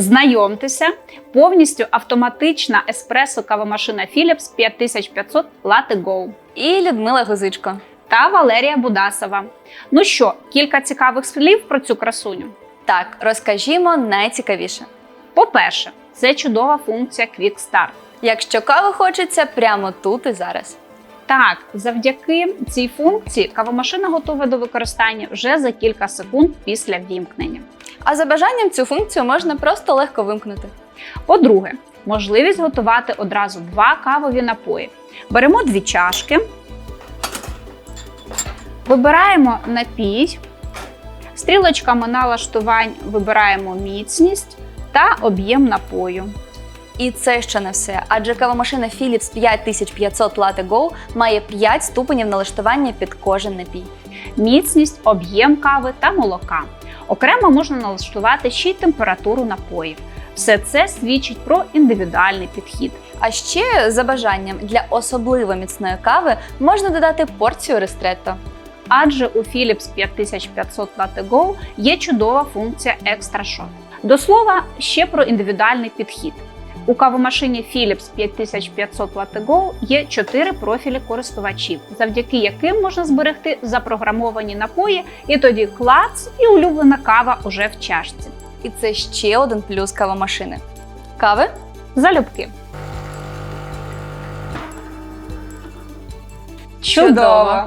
Знайомтеся, повністю автоматична еспресо кавомашина Philips 5500 Latte Go І Людмила Гузичко. та Валерія Будасова. Ну що, кілька цікавих слів про цю красуню. Так, розкажімо найцікавіше. По-перше, це чудова функція Quick Start. Якщо каву хочеться прямо тут і зараз. Так, завдяки цій функції кавомашина готова до використання вже за кілька секунд після ввімкнення. А за бажанням цю функцію можна просто легко вимкнути. По-друге, можливість готувати одразу два кавові напої. Беремо дві чашки, вибираємо напій, стрілочками налаштувань вибираємо міцність та об'єм напою. І це ще не все, адже кавомашина Philips 5500 Latte Go має 5 ступенів налаштування під кожен напій. міцність, об'єм кави та молока. Окремо можна налаштувати ще й температуру напоїв. Все це свідчить про індивідуальний підхід. А ще за бажанням для особливо міцної кави можна додати порцію ристретто. Адже у Philips 5500 Latte Go є чудова функція Extra Shot. До слова, ще про індивідуальний підхід. У кавомашині Philips 5500 Latte Go є чотири профілі користувачів, завдяки яким можна зберегти запрограмовані напої, і тоді клац і улюблена кава уже в чашці. І це ще один плюс кавомашини. Кави? Залюбки. Чудово!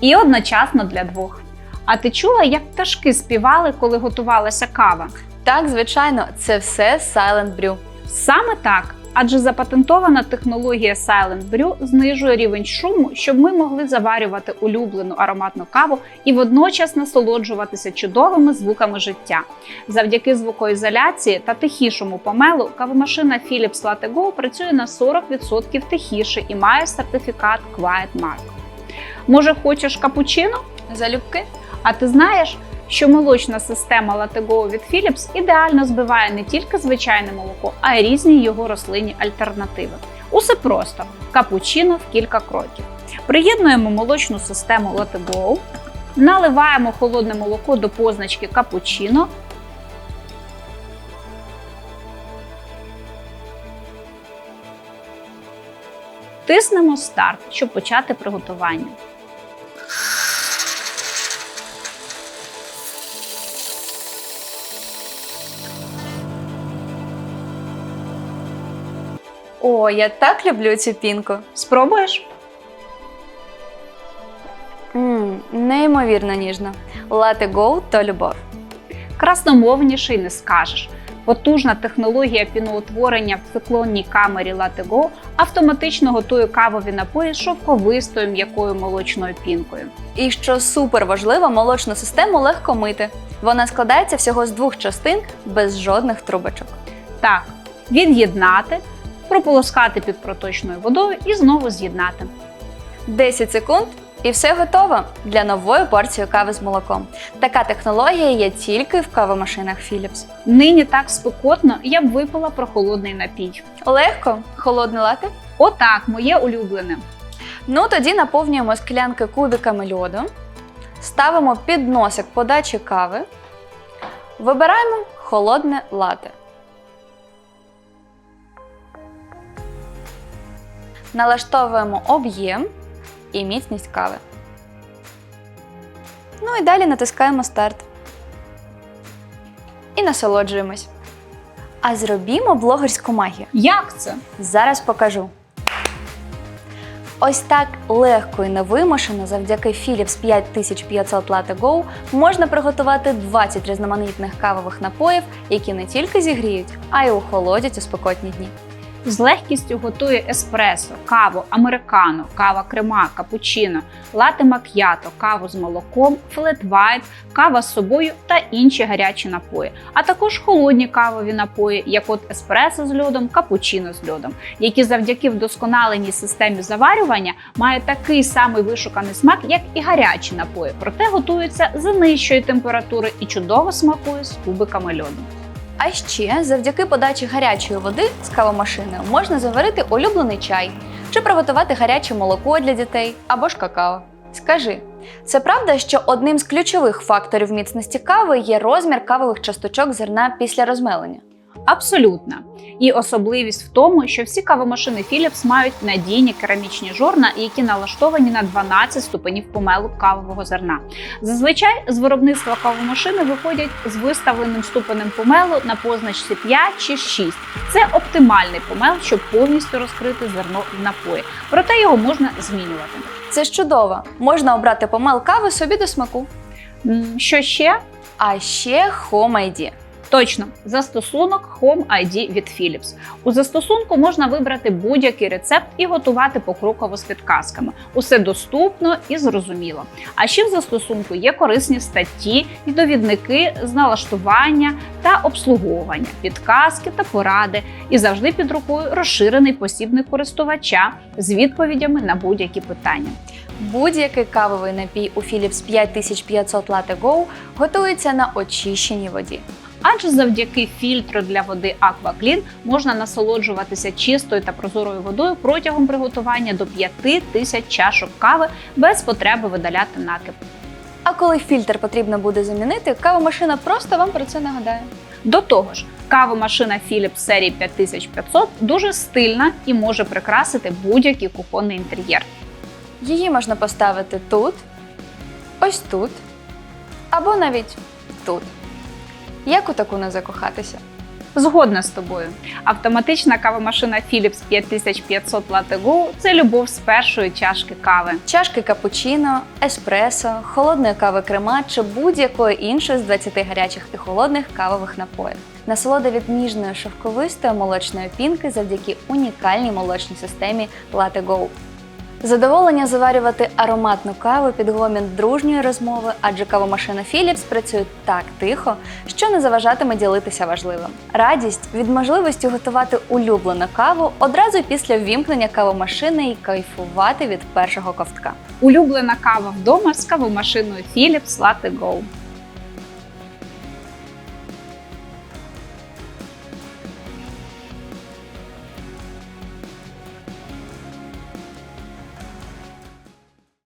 І одночасно для двох. А ти чула, як пташки співали, коли готувалася кава? Так, звичайно, це все Silent Brew. Саме так. Адже запатентована технологія Silent Brew знижує рівень шуму, щоб ми могли заварювати улюблену ароматну каву і водночас насолоджуватися чудовими звуками життя. Завдяки звукоізоляції та тихішому помелу кавомашина Philips Latte працює на 40% тихіше і має сертифікат Quiet Mark. Може, хочеш капучино? Залюбки? А ти знаєш, що молочна система Latte від Philips ідеально збиває не тільки звичайне молоко, а й різні його рослинні альтернативи. Усе просто капучино в кілька кроків. Приєднуємо молочну систему Latte Go, наливаємо холодне молоко до позначки капучино. Тиснемо старт, щоб почати приготування. О, я так люблю цю пінку. Спробуєш? Мм, неймовірно ніжно. Latte Go – то любов. Красномовніше й не скажеш. Потужна технологія піноутворення в циклонній камері Go автоматично готує кавові напої з шовковистою м'якою молочною пінкою. І що супер важливо, молочну систему легко мити. Вона складається всього з двох частин без жодних трубочок. Так, від'єднати, прополоскати під проточною водою і знову з'єднати. 10 секунд і все готово для нової порції кави з молоком. Така технологія є тільки в кавомашинах Philips. Нині так спекотно, я б випила прохолодний напій. Легко, холодне лати. Отак, моє улюблене. Ну тоді наповнюємо склянки кубиками льоду, ставимо під носик подачі кави, вибираємо холодне лате. Налаштовуємо об'єм і міцність кави. Ну і далі натискаємо старт. І насолоджуємось. А зробімо блогерську магію. Як це? Зараз покажу. Ось так легко і невимушено завдяки Philips 5500 Latte Go можна приготувати 20 різноманітних кавових напоїв, які не тільки зігріють, а й охолодять у спекотні дні. З легкістю готує еспресо, каву, американо, кава крема, капучино, лате мак'ято, каву з молоком, флет вайт, кава з собою та інші гарячі напої, а також холодні кавові напої, як от еспресо з льодом, капучино з льодом, які завдяки вдосконаленій системі заварювання мають такий самий вишуканий смак, як і гарячі напої, проте готуються за нижчої температури і чудово смакує з кубиками льоду. А ще завдяки подачі гарячої води з кавомашини можна заварити улюблений чай чи приготувати гаряче молоко для дітей або ж какао. Скажи, це правда, що одним з ключових факторів міцності кави є розмір кавових часточок зерна після розмелення? Абсолютно. І особливість в тому, що всі кавомашини Philips мають надійні керамічні жорна, які налаштовані на 12 ступенів помелу кавового зерна. Зазвичай з виробництва кавомашини виходять з виставленим ступенем помелу на позначці 5 чи 6. Це оптимальний помел, щоб повністю розкрити зерно в напої. Проте його можна змінювати. Це ж чудово. Можна обрати помел кави собі до смаку. Що ще? А ще Home ID. Точно, застосунок Home ID від Philips. У застосунку можна вибрати будь-який рецепт і готувати покроково з підказками. Усе доступно і зрозуміло. А ще в застосунку є корисні статті і довідники з налаштування та обслуговування, підказки та поради, і завжди під рукою розширений посібник користувача з відповідями на будь-які питання. Будь-який кавовий напій у Philips 5500 Latte Go готується на очищеній воді. Адже завдяки фільтру для води AquaClean можна насолоджуватися чистою та прозорою водою протягом приготування до 5 тисяч чашок кави без потреби видаляти накип. А коли фільтр потрібно буде замінити, кавомашина просто вам про це нагадає. До того ж, кавомашина Philips серії 5500 дуже стильна і може прикрасити будь-який кухонний інтер'єр. Її можна поставити тут, ось тут, або навіть тут. Як у таку не закохатися? Згодна з тобою. Автоматична кавомашина Philips 5500 Latte Go – це любов з першої чашки кави. Чашки капучино, еспресо, холодної кави крема чи будь-якої іншої з 20 гарячих і холодних кавових напоїв. Насолода від ніжної шовковистої молочної пінки завдяки унікальній молочній системі Latte Go. Задоволення заварювати ароматну каву під гомін дружньої розмови, адже кавомашина Philips працює так тихо, що не заважатиме ділитися важливим. Радість від можливості готувати улюблену каву одразу після ввімкнення кавомашини і кайфувати від першого ковтка. Улюблена кава вдома з кавомашиною Philips Latte Go.